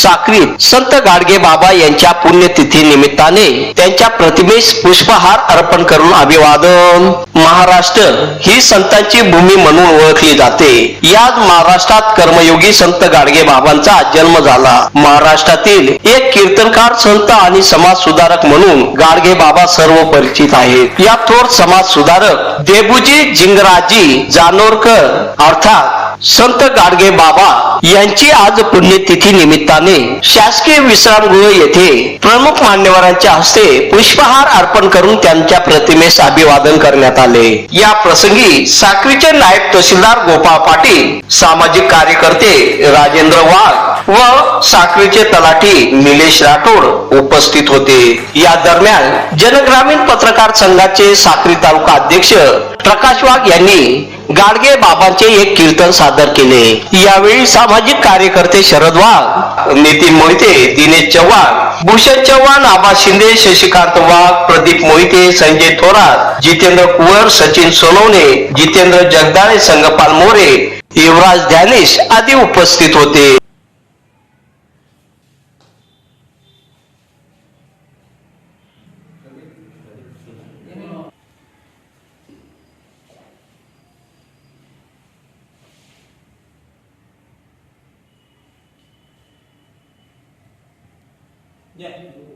साक्रीत संत गाडगे बाबा यांच्या पुण्यतिथी निमित्ताने त्यांच्या प्रतिमेस पुष्पहार अर्पण करून अभिवादन. महाराष्ट्र ही संतांची भूमी म्हणून ओळखली जाते. याच महाराष्ट्रात कर्मयोगी संत गाडगे बाबांचा जन्म झाला. महाराष्ट्रातील एक कीर्तनकार संत आणि समाज सुधारक म्हणून गाडगे बाबा सर्व परिचित आहेत. या थोर समाज सुधारक देबुजी जिंगराजी जानोरकर अर्थात संत गाडगे बाबा यांची आज पुण्यतिथी निमित्ताने शासकीय विश्रामगृह येथे प्रमुख मान्यवरांच्या हस्ते पुष्पहार अर्पण करून त्यांच्या प्रतिमेस अभिवादन करण्यात आले. या प्रसंगी साक्रीचे नायब तहसीलदार गोपाळ पाटील सामाजिक कार्यकर्ते राजेंद्र वाघ व साखळीचे तलाठी निलेश राठोड उपस्थित होते. या दरम्यान जनग्रामीण पत्रकार संघाचे साखरी तालुका अध्यक्ष प्रकाश वाघ यांनी गाडगे बाबांचे एक कीर्तन सादर केले. यावेळी सामाजिक कार्यकर्ते शरद वाघ नितीन मोहिते दिनेश चव्हाण भूषण चव्हाण आबा शिंदे शशिकांत वाघ प्रदीप मोहिते संजय थोरात जितेंद्र कुवर सचिन सोनवणे जितेंद्र जगदाळे संगपाल मोरे युवराज ध्यानेश आदी उपस्थित होते. Yeah.